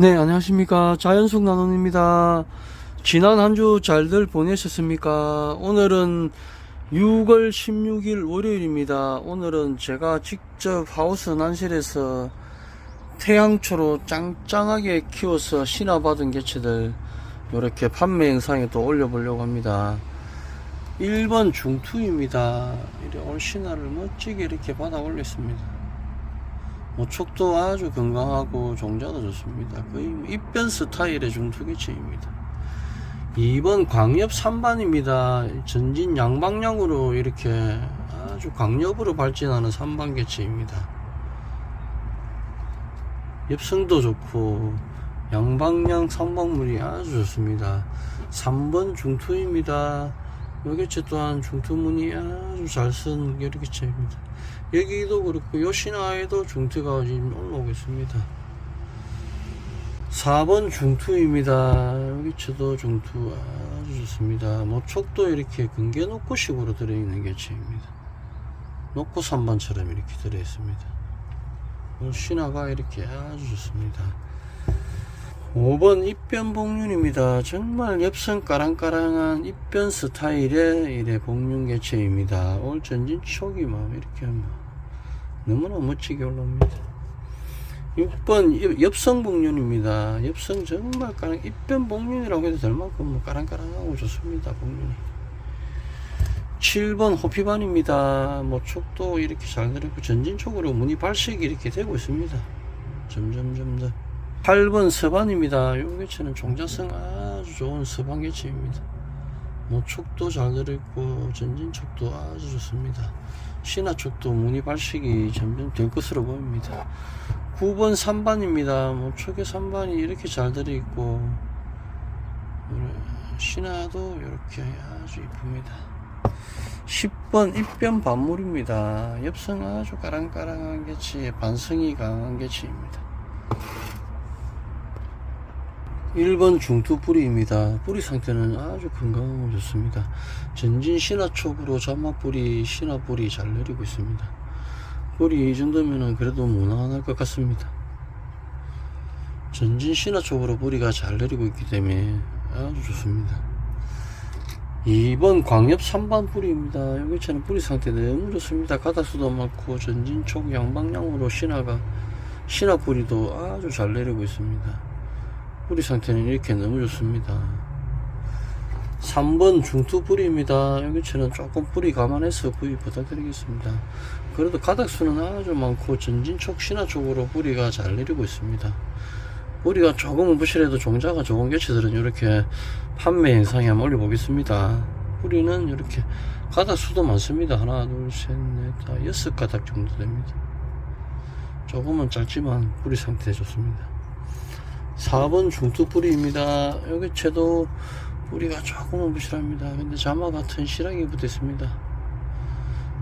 네, 안녕하십니까. 자연숙 나눔입니다. 지난 한 주 잘들 보내셨습니까? 오늘은 6월 16일 월요일입니다. 오늘은 제가 직접 하우스 난실에서 태양초로 짱짱하게 키워서 신화받은 개체들 이렇게 판매 영상에 또 올려보려고 합니다. 1번 중투입니다. 올 신화를 멋지게 이렇게 받아 올렸습니다. 모촉도 아주 건강하고 종자도 좋습니다. 거의 뭐 입변 스타일의 중투개체입니다. 2번 광엽 3반입니다. 전진 양방향으로 이렇게 아주 강엽으로 발진하는 3반 개체입니다. 엽성도 좋고 양방향 삼방물이 아주 좋습니다. 3번 중투입니다. 요 개체 또한 중투문이 아주 잘쓴 여리개체입니다. 여기도 그렇고 요신화에도 중투가 지금 올라오고 있습니다. 4번 중투입니다. 여기 저도 중투 아주 좋습니다. 모촉도 이렇게 근개 녹구식으로 들어있는 개체입니다. 녹구 3번처럼 이렇게 들어있습니다. 신화가 이렇게 아주 좋습니다. 5번 입변 복륜입니다. 정말 엽선 까랑까랑한 입변 스타일의 이래 복륜 개체입니다. 올 전진 초기 막 이렇게 막 너무나 멋지게 올라옵니다. 6번 엽성 복륜입니다. 엽성 정말 까랑 입변 복륜이라고 해도 될 만큼 뭐 까랑까랑하고 좋습니다. 복륜이. 7번 호피반입니다. 모촉도 이렇게 잘 들었고 전진촉으로 무늬 발색이 이렇게 되고 있습니다. 점점점 더. 8번 서반입니다. 이 개체는 종자성 아주 좋은 서반 개체입니다. 모촉도 잘 들어있고 전진촉도 아주 좋습니다. 신화촉도 무늬 발색이 점점 될 것으로 보입니다. 9번 3반입니다. 모촉의 3반이 이렇게 잘 들어있고 신화도 이렇게 아주 이쁩니다. 10번 입변 반물입니다. 엽성 아주 까랑까랑한 개체, 반성이 강한 개체입니다. 1번 중투 뿌리입니다. 뿌리 상태는 아주 건강하고 좋습니다. 전진 신화촉으로 자막 뿌리, 신화 뿌리 잘 내리고 있습니다. 뿌리 이 정도면은 그래도 무난할 것 같습니다. 전진 신화촉으로 뿌리가 잘 내리고 있기 때문에 아주 좋습니다. 2번 광엽 3반 뿌리입니다. 여기처럼 뿌리 상태 너무 좋습니다. 가닥수도 많고 전진촉 양방향으로 신화가 신화 뿌리도 아주 잘 내리고 있습니다. 뿌리 상태는 이렇게 너무 좋습니다. 3번 중투 뿌리입니다. 여기처럼 조금 뿌리 감안해서 구입 부탁드리겠습니다. 그래도 가닥수는 아주 많고 전진촉 신화 쪽으로 뿌리가 잘 내리고 있습니다. 뿌리가 조금은 부실해도 종자가 좋은 개체들은 이렇게 판매 영상에 한번 올려보겠습니다. 뿌리는 이렇게 가닥 수도 많습니다. 하나, 둘, 셋, 넷, 다 여섯 가닥 정도 됩니다. 조금은 짧지만 뿌리 상태 좋습니다. 4번 중투 뿌리입니다. 여기 채도 뿌리가 조금은 부실합니다. 근데 자마 같은 실하게 붙어 있습니다.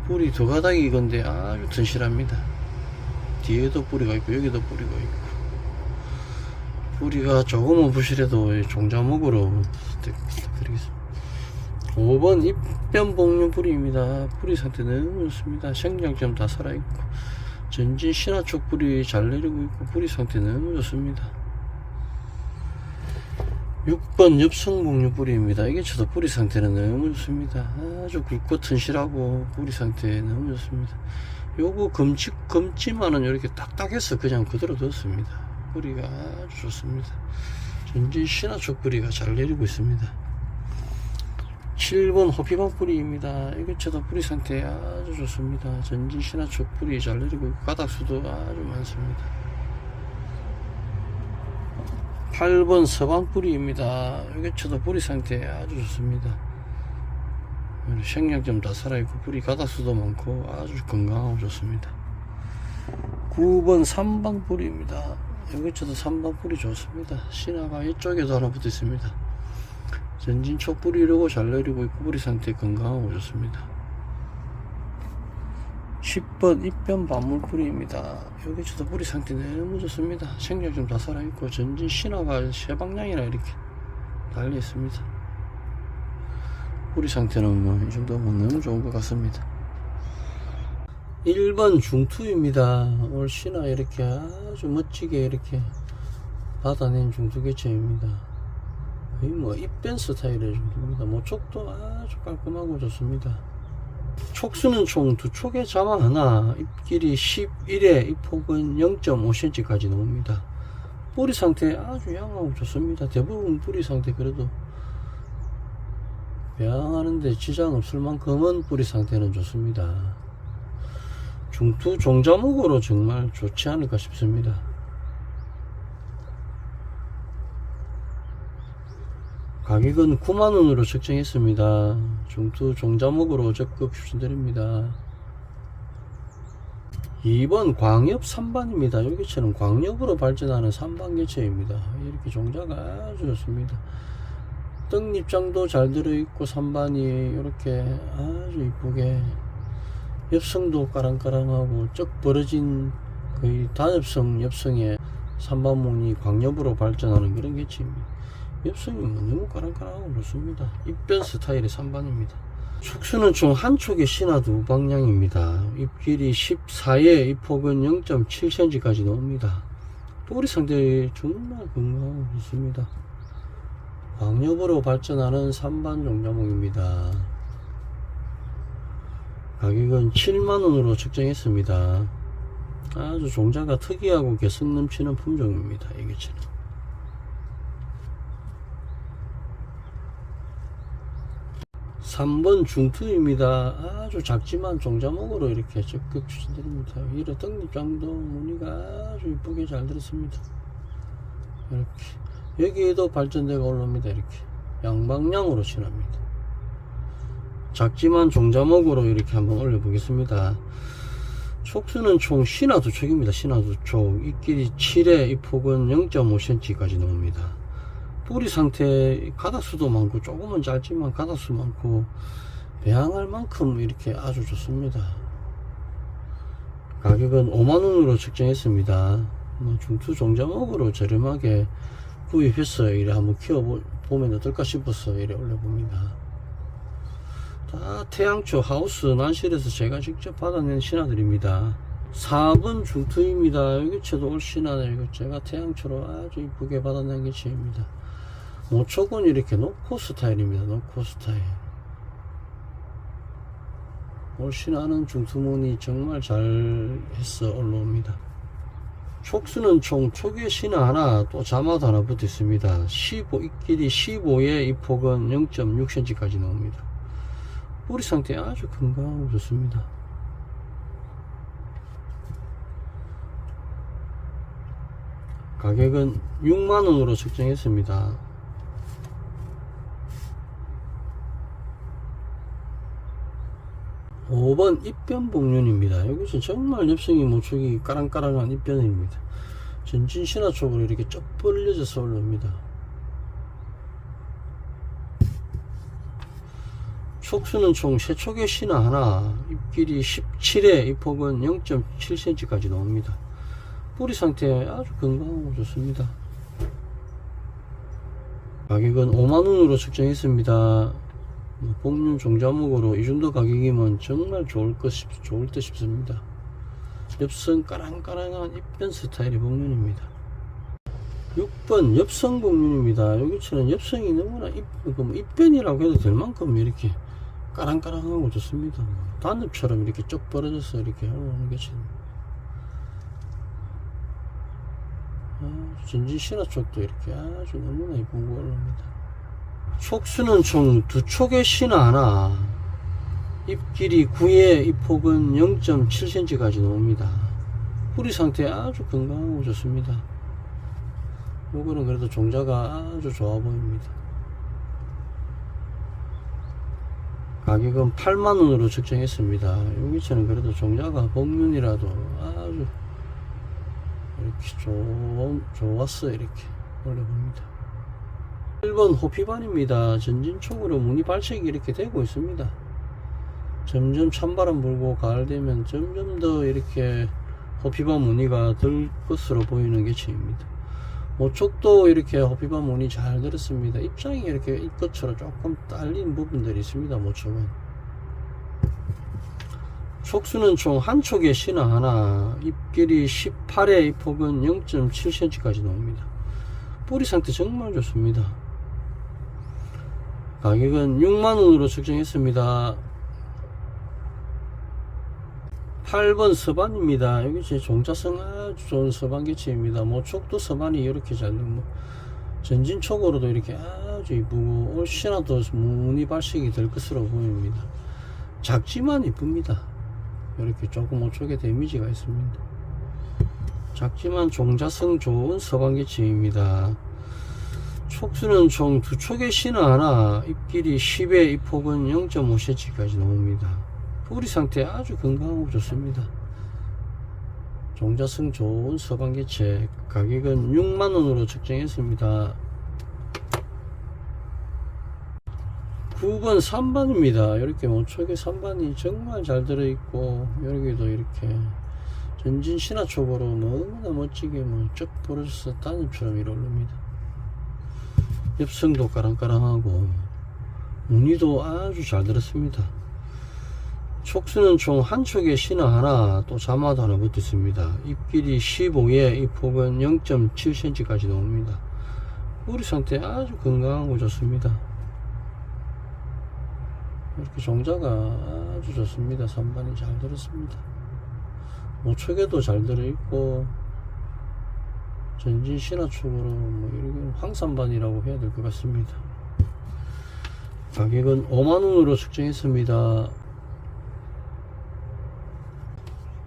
뿌리 두 가닥이 건데 아주 튼실합니다. 뒤에도 뿌리가 있고 여기도 뿌리가 있고 뿌리가 조금은 부실해도 종자목으로 부탁드리겠습니다. 5번 입변 복륜 뿌리입니다. 뿌리 상태 너무 좋습니다. 생장점 다 살아있고 전진 신화쪽 뿌리 잘 내리고 있고 뿌리 상태 너무 좋습니다. 6번 엽성목류 뿌리입니다. 이게 저도 뿌리 상태는 너무 좋습니다. 아주 굵고 튼실하고 뿌리 상태 너무 좋습니다. 요거 검지, 검지만은 이렇게 딱딱해서 그냥 그대로 뒀습니다. 뿌리가 아주 좋습니다. 전진 신화쪽 뿌리가 잘 내리고 있습니다. 7번 호피방 뿌리입니다. 이게 저도 뿌리 상태 아주 좋습니다. 전진 신화쪽 뿌리 잘 내리고 가닥수도 아주 많습니다. 8번 서방 뿌리입니다. 여기 저도 뿌리 상태 아주 좋습니다. 생량점 다 살아있고 뿌리 가닥수도 많고 아주 건강하고 좋습니다. 9번 3방 뿌리입니다. 여기 저도 3방 뿌리 좋습니다. 신화가 이쪽에도 하나 붙어 있습니다. 전진 촉 뿌리려고 잘 내리고 있고 뿌리 상태 건강하고 좋습니다. 10번 입변 반물 뿌리입니다. 여기 저도 뿌리 상태 너무 좋습니다. 생력 좀다 살아있고 전진 신화가 세 방향이나 이렇게 달려 있습니다. 뿌리 상태는 뭐 이 정도면 너무 좋은 것 같습니다. 1번 중투입니다. 올 신화 이렇게 아주 멋지게 이렇게 받아낸 중투개체입니다. 거의 뭐 입변 스타일의 정도입니다. 모촉도 아주 깔끔하고 좋습니다. 촉수는 총 두 촉에 자마 하나, 입길이 11에 입폭은 0.5cm까지 나옵니다. 뿌리 상태 아주 양호하고 좋습니다. 대부분 뿌리 상태 그래도 배양하는데 지장 없을 만큼은 뿌리 상태는 좋습니다. 중투 종자목으로 정말 좋지 않을까 싶습니다. 가격은 9만원으로 책정했습니다. 중투 종자목으로 적극 추천드립니다. 2번 광엽 3반입니다. 여기처럼 광엽으로 발전하는 3반 개체입니다. 이렇게 종자가 아주 좋습니다. 떡잎장도 잘 들어있고 3반이 이렇게 아주 이쁘게 엽성도 까랑까랑하고 쩍 벌어진 거의 단엽성 엽성의 3반문이 광엽으로 발전하는 그런 개체입니다. 엽성이 뭐 너무 까랑까랑하고 좋습니다. 입변 스타일의 3반입니다. 촉수는 총한 촉의 신화 두 방향입니다. 입길이 14에 입폭은 0.7cm까지 나옵니다. 뿌리 상태 정말 건강하고 좋습니다. 광엽으로 발전하는 3반 종자목입니다. 가격은 7만원으로 책정했습니다. 아주 종자가 특이하고 개성 넘치는 품종입니다. 이게처럼. 3번 중투입니다. 아주 작지만 종자목으로 이렇게 적극 추천드립니다. 이런 떡잎장도 무늬가 아주 이쁘게 잘 들었습니다. 이렇게 여기에도 발전대가 올라옵니다. 이렇게 양방향으로 친합니다. 작지만 종자목으로 이렇게 한번 올려보겠습니다. 촉수는 총 신화 두 촉입니다. 신화 두 촉. 입길이 7에 입폭은 0.5cm까지 나옵니다. 뿌리 상태 가닥수도 많고 조금은 짧지만 가닥수 많고 배양할 만큼 이렇게 아주 좋습니다. 가격은 5만원으로 책정했습니다. 뭐 중투 종자목으로 저렴하게 구입해서 이래 한번 키워보면 어떨까 싶어서 이래 올려봅니다. 다 태양초 하우스 난실에서 제가 직접 받아낸 신화들입니다. 4번 중투입니다. 여기채도 올 신화네. 제가 태양초로 아주 이쁘게 받아낸 개체입니다. 모촉은 이렇게 노코 스타일입니다. 노코 스타일. 올 신화는 중투문이 정말 잘 해서 올라옵니다. 촉수는 총 촉의 신화 하나 또 자마도 하나 붙어 있습니다. 15, 입길이 15에 입폭은 0.6cm까지 나옵니다. 뿌리 상태 아주 건강하고 좋습니다. 가격은 6만원으로 책정했습니다. 오번 입변 복륜입니다. 여기서 정말 엽성이 모촉이 까랑까랑한 입변입니다. 전진 신화 쪽으로 이렇게 쭉 벌려져서 올라옵니다. 촉수는 총 3촉의 신화 하나, 입길이 17에 입폭은 0.7cm까지 나옵니다. 뿌리 상태 아주 건강하고 좋습니다. 가격은 5만원으로 책정했습니다. 뭐 복륜 종자목으로 이 정도 가격이면 정말 좋을 것 싶, 좋을 듯 싶습니다. 엽성 까랑까랑한 입변 스타일의 복륜입니다. 6번 엽성 복륜입니다. 여기처럼 엽성이 너무나 입, 그뭐 입변이라고 해도 될 만큼 이렇게 까랑까랑하고 좋습니다. 단엽처럼 이렇게 쭉 벌어져서 이렇게 올라오는. 아, 전진 신화 쪽도 이렇게 아주 너무나 이쁜 거 올라옵니다. 촉수는 총 두 촉의 신화 하나, 입길이 9에 입폭은 0.7cm까지 나옵니다. 뿌리 상태 아주 건강하고 좋습니다. 요거는 그래도 종자가 아주 좋아 보입니다. 가격은 8만원으로 책정했습니다. 여기처럼 그래도 종자가 복륜이라도 아주 이렇게 좋, 좋았어 이렇게 올려봅니다. 1번 호피반입니다. 전진촉으로 무늬 발색이 이렇게 되고 있습니다. 점점 찬바람 불고 가을 되면 점점 더 이렇게 호피반 무늬가 들 것으로 보이는 개체입니다. 모촉도 이렇게 호피반 무늬 잘 들었습니다. 입장이 이렇게 입것처럼 조금 딸린 부분들이 있습니다. 모촉은. 촉수는 총 한 촉의 신화 하나, 입길이 18에 입폭은 0.7cm까지 나옵니다. 뿌리 상태 정말 좋습니다. 가격은 6만원으로 측정했습니다. 8번 서반입니다. 여기 제 종자성 아주 좋은 서반 개체입니다. 모촉도 서반이 이렇게 잘, 뭐, 전진촉으로도 이렇게 아주 이쁘고, 올시나 더 무늬 발식이 될 것으로 보입니다. 작지만 이쁩니다. 이렇게 조금 모촉에 데미지가 있습니다. 작지만 종자성 좋은 서반 개체입니다. 촉수는 총 두 촉의 신화 하나, 잎길이 10에 잎폭은 0.5cm까지 나옵니다. 뿌리 상태 아주 건강하고 좋습니다. 종자성 좋은 서방 개체 가격은 6만원으로 측정했습니다. 9번 3반입니다. 이렇게 모촉의 3반이 정말 잘 들어있고 여기도 이렇게 전진 신화촉으로 너무나 멋지게 뭐쭉 부러져서 단엽처럼 이렇습니다. 엽성도 까랑까랑하고 무늬도 아주 잘 들었습니다. 촉수는 총 한 촉에 신화 하나 또 자마도 하나 붙어 있습니다. 잎길이 15에 잎폭은 0.7cm까지 나옵니다. 뿌리 상태 아주 건강하고 좋습니다. 이렇게 종자가 아주 좋습니다. 선반이 잘 들었습니다. 모촉에도 잘 들어있고 전진 신화축으로 뭐 이렇게 황산반이라고 해야 될 것 같습니다. 가격은 5만원으로 측정했습니다.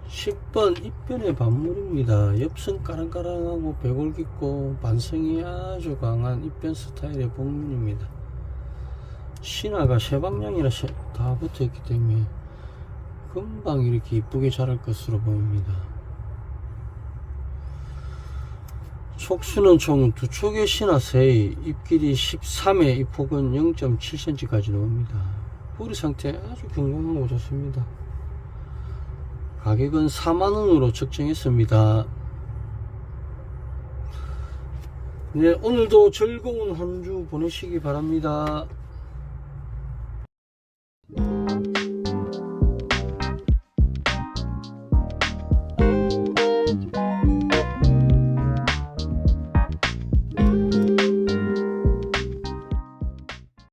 10번 입변의 반물입니다. 엽성 까랑까랑하고 배골 깊고 반성이 아주 강한 입변 스타일의 복륜입니다. 신화가 세 방향이나 세- 다 붙어 있기 때문에 금방 이렇게 이쁘게 자랄 것으로 보입니다. 촉수는 총 두 촉의 신화 세이, 잎길이 13에 잎폭은 0.7cm까지 나옵니다. 뿌리 상태 아주 건강하고 좋습니다. 가격은 4만원으로 측정했습니다. 네, 오늘도 즐거운 한 주 보내시기 바랍니다.